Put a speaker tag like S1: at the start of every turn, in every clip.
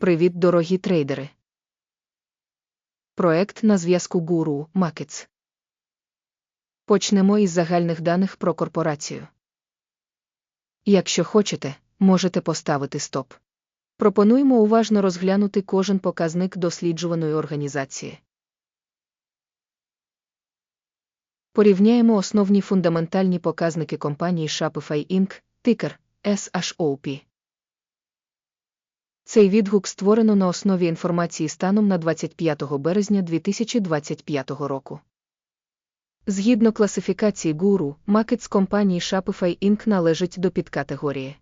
S1: Привіт, дорогі трейдери. Проект на зв'язку Guru Markets. Почнемо із загальних даних про корпорацію. Якщо хочете, можете поставити стоп. Пропонуємо уважно розглянути кожен показник досліджуваної організації. Порівняємо основні фундаментальні показники компанії Shopify Inc. тикер SHOP. Цей відгук створено на основі інформації станом на 25 березня 2025 року. Згідно класифікації Guru, макет з компанії Shopify Inc. належить до підкатегорії.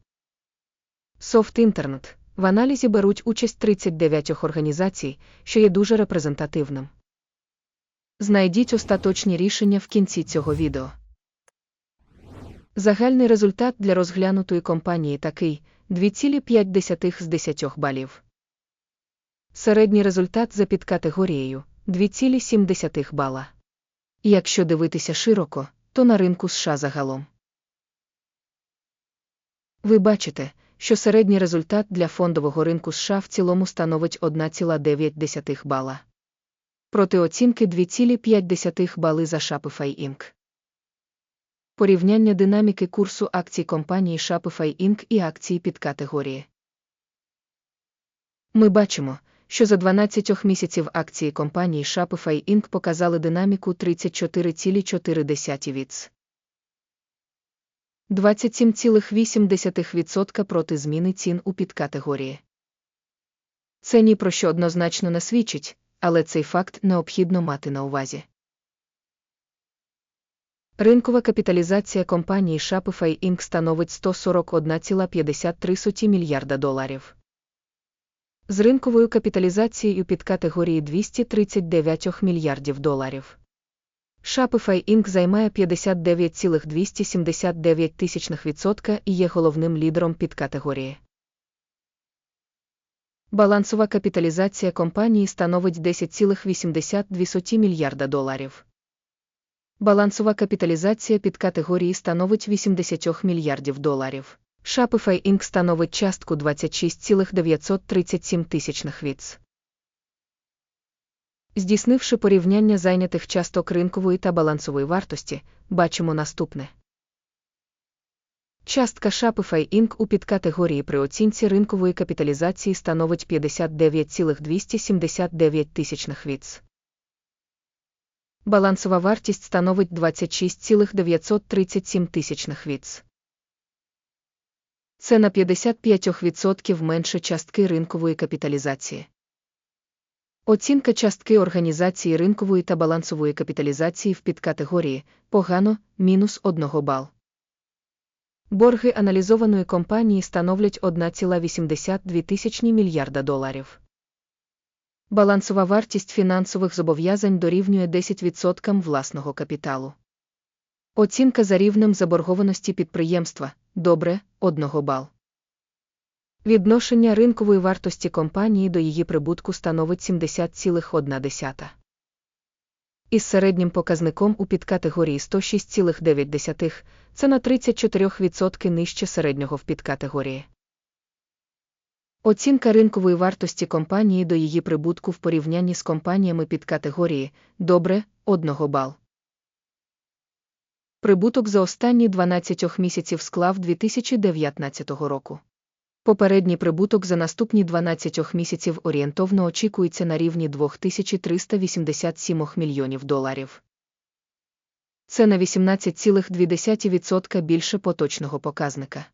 S1: Soft Internet. В аналізі беруть участь 39 організацій, що є дуже репрезентативним. Знайдіть остаточні рішення в кінці цього відео. Загальний результат для розглянутої компанії такий 2,5 з 10 балів. Середній результат за підкатегорією 2,7 бала. Якщо дивитися широко, то на ринку США загалом. Ви бачите, що середній результат для фондового ринку США в цілому становить 1,9 бала. Проти оцінки 2,5 бали за Shopify Inc. Порівняння динаміки курсу акцій компанії Shopify Inc. і акції підкатегорії. Ми бачимо, що за 12 місяців акції компанії Shopify Inc. показали динаміку 34,4 віц. 27,8% проти зміни цін у підкатегорії. Це ні про що однозначно не свідчить, але цей факт необхідно мати на увазі. Ринкова капіталізація компанії Shopify Inc. становить 141,53 мільярда доларів. З ринковою капіталізацією під категорії 239 мільярдів доларів. Shopify Inc. займає 59,279% і є головним лідером під категорії. Балансова капіталізація компанії становить 10,82 мільярда доларів. Балансова капіталізація під категорії становить 80 мільярдів доларів. Shopify Inc. становить частку 26,937 тисячних віц. Здійснивши порівняння зайнятих часток ринкової та балансової вартості, бачимо наступне. Частка Shopify Inc. у підкатегорії при оцінці ринкової капіталізації становить 59,279 тисячних віц. Балансова вартість становить 26,937 тисячних віц. Це на 55% менше частки ринкової капіталізації. Оцінка частки організації ринкової та балансової капіталізації в підкатегорії погано мінус 1 бал. Борги аналізованої компанії становлять 1,82 мільярда доларів. Балансова вартість фінансових зобов'язань дорівнює 10% власного капіталу. Оцінка за рівнем заборгованості підприємства добре 1 бал. Відношення ринкової вартості компанії до її прибутку становить 70,1. Із середнім показником у підкатегорії 106,9 це на 34% нижче середнього в підкатегорії. Оцінка ринкової вартості компанії до її прибутку в порівнянні з компаніями під категорії добре 1 бал. Прибуток за останні 12 місяців склав 2019 року. Попередній прибуток за наступні 12 місяців орієнтовно очікується на рівні 2387 мільйонів доларів. Це на 18,2% більше поточного показника.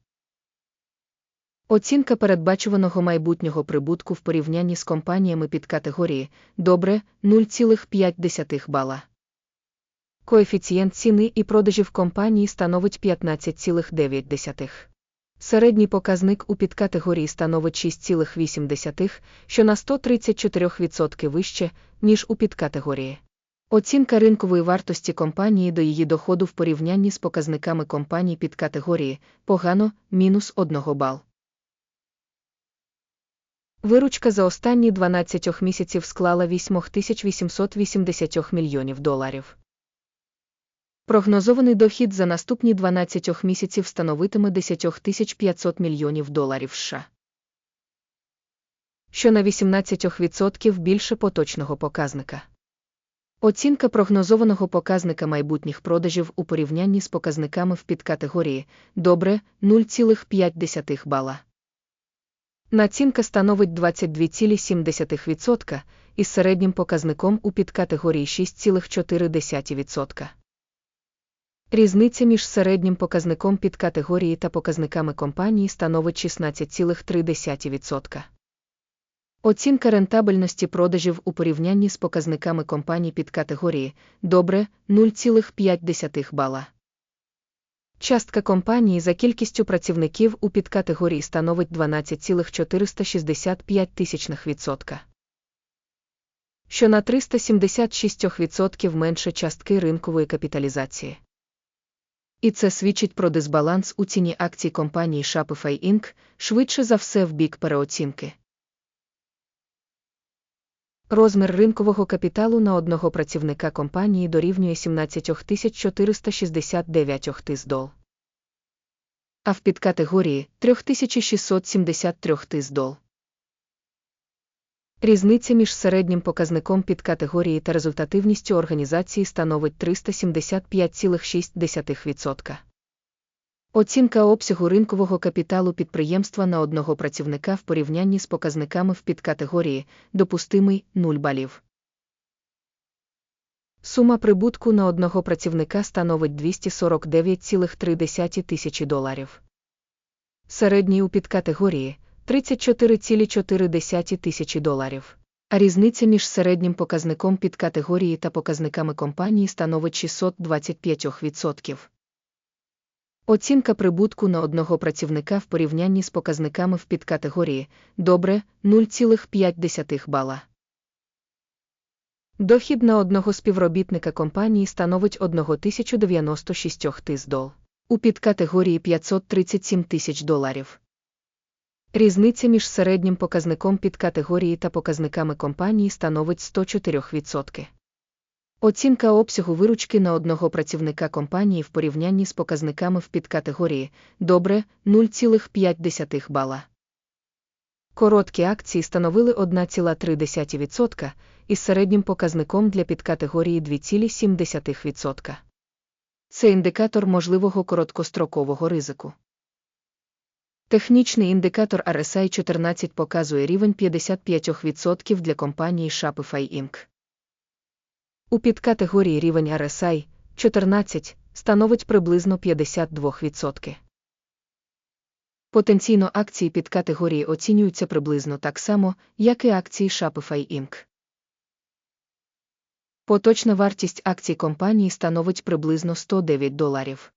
S1: Оцінка передбачуваного майбутнього прибутку в порівнянні з компаніями під категорії добре 0,5 бала. Коефіцієнт ціни і продажів компанії становить 15,9. Середній показник у підкатегорії становить 6,8, що на 134% вище, ніж у підкатегорії. Оцінка ринкової вартості компанії до її доходу в порівнянні з показниками компаній під категорії погано мінус 1 бал. Виручка за останні 12 місяців склала 8880 мільйонів доларів. Прогнозований дохід за наступні 12 місяців становитиме 10 500 мільйонів доларів США. що на 18% більше поточного показника. Оцінка прогнозованого показника майбутніх продажів у порівнянні з показниками в підкатегорії добре 0,5 бала. Націнка становить 22,7% із середнім показником у підкатегорії 6,4%. Різниця між середнім показником підкатегорії та показниками компанії становить 16,3%. Оцінка рентабельності продажів у порівнянні з показниками компаній підкатегорії добре 0,5 бала. Частка компанії за кількістю працівників у підкатегорії становить 12,465 тисячних відсотка. Що на 376% менше частки ринкової капіталізації. І це свідчить про дисбаланс у ціні акцій компанії Shopify Inc., швидше за все в бік переоцінки. Розмір ринкового капіталу на одного працівника компанії дорівнює 17 469 тис. А в підкатегорії 3673 тис. Різниця між середнім показником підкатегорії та результативністю організації становить 375,6%. Оцінка обсягу ринкового капіталу підприємства на одного працівника в порівнянні з показниками в підкатегорії допустимий 0 балів. Сума прибутку на одного працівника становить 249,3 тисячі доларів. Середній у підкатегорії 34,4 тисячі доларів. А різниця між середнім показником підкатегорії та показниками компанії становить 625%. Оцінка прибутку на одного працівника в порівнянні з показниками в підкатегорії добре 0,5 бала. Дохід на одного співробітника компанії становить 1096 тис дол. У підкатегорії 537 тисяч доларів. Різниця між середнім показником підкатегорії та показниками компанії становить 104%. Оцінка обсягу виручки на одного працівника компанії в порівнянні з показниками в підкатегорії добре 0,5 бала. Короткі акції становили 1,3% із середнім показником для підкатегорії 2,7%. Це індикатор можливого короткострокового ризику. Технічний індикатор RSI 14 показує рівень 55% для компанії Shopify Inc. У підкатегорії рівень RSI 14 становить приблизно 52%. Потенційно акції підкатегорії оцінюються приблизно так само, як і акції Shopify Inc. Поточна вартість акцій компанії становить приблизно 109 доларів.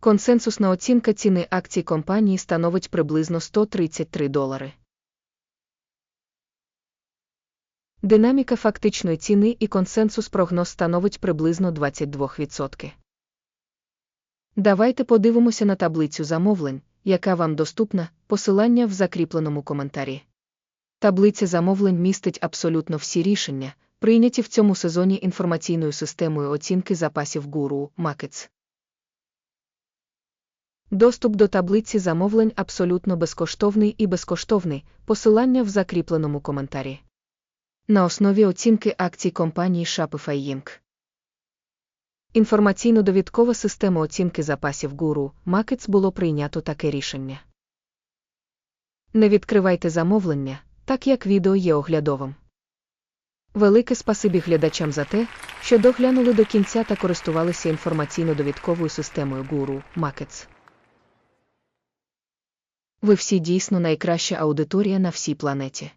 S1: Консенсусна оцінка ціни акцій компанії становить приблизно 133 долари. Динаміка фактичної ціни і консенсус прогноз становить приблизно 22%. Давайте подивимося на таблицю замовлень, яка вам доступна, посилання в закріпленому коментарі. Таблиця замовлень містить абсолютно всі рішення, прийняті в цьому сезоні інформаційною системою оцінки запасів Guru Markets. Доступ до таблиці замовлень абсолютно безкоштовний і безкоштовний, посилання в закріпленому коментарі. На основі оцінки акцій компанії Shopify Inc. Інформаційно-довідкова система оцінки запасів Guru Markets було прийнято таке рішення. Не відкривайте замовлення, так як відео є оглядовим. Велике спасибі глядачам за те, що доглянули до кінця та користувалися інформаційно-довідковою системою Guru Markets. Ви всі дійсно найкраща аудиторія на всій планеті.